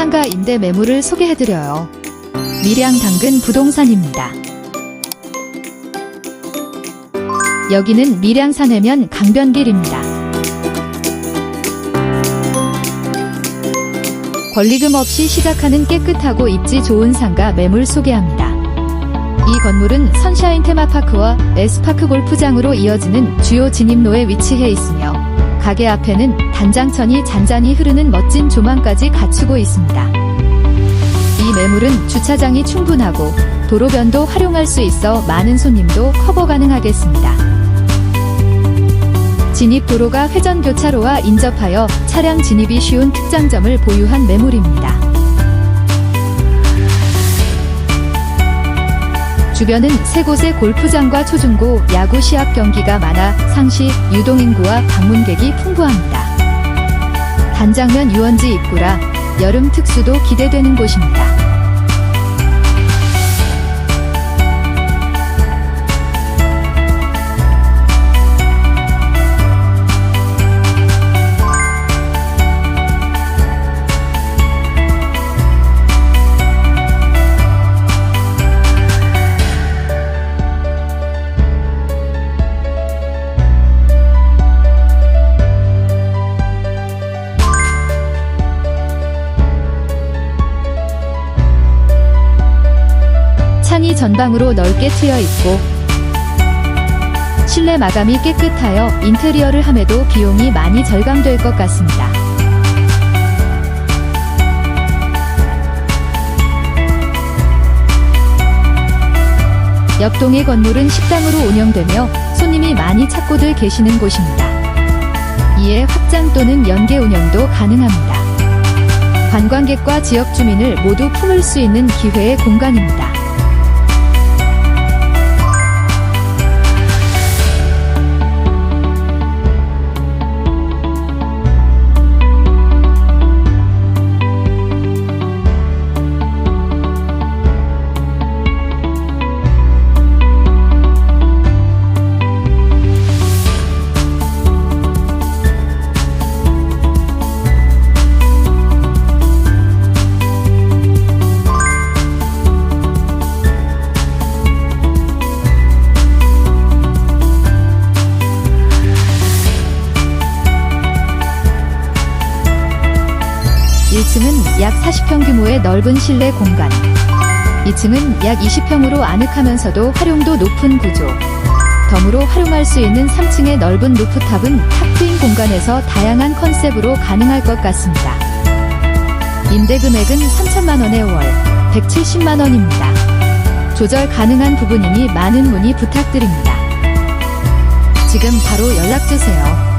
상가 임대 매물을 소개해드려요. 밀양 당근 부동산입니다. 여기는 밀양 산 해면 강변길입니다. 권리금 없이 시작하는 깨끗하고 입지 좋은 상가 매물 소개합니다. 이 건물은 선샤인 테마파크와 에스파크 골프장으로 이어지는 주요 진입로에 위치해 있으며 가게 앞에는 단장천이 잔잔히 흐르는 멋진 조망까지 갖추고 있습니다. 이 매물은 주차장이 충분하고 도로변도 활용할 수 있어 많은 손님도 커버 가능하겠습니다. 진입 도로가 회전 교차로와 인접하여 차량 진입이 쉬운 특장점을 보유한 매물입니다. 주변은 세 곳의 골프장과 초중고 야구 시합 경기가 많아 상시 유동인구와 방문객이 풍부합니다. 단장면 유원지 입구라 여름 특수도 기대되는 곳입니다. 창이 전방으로 넓게 트여 있고 실내 마감이 깨끗하여 인테리어를 함에도 비용이 많이 절감될 것 같습니다. 옆동의 건물은 식당으로 운영되며 손님이 많이 찾고들 계시는 곳입니다. 이에 확장 또는 연계 운영도 가능합니다. 관광객과 지역 주민을 모두 품을 수 있는 기회의 공간입니다. 일층은 약 40평 규모의 넓은 실내 공간. 2층은 약 20평으로 아늑하면서도 활용도 높은 구조. 덤으로 활용할 수 있는 3층의 넓은 루프탑은 탑트인 공간에서 다양한 컨셉으로 가능할 것 같습니다. 임대 금액은 3천만 원에 월 170만 원입니다. 조절 가능한 부분이니 많은 문의 부탁드립니다. 지금 바로 연락 주세요.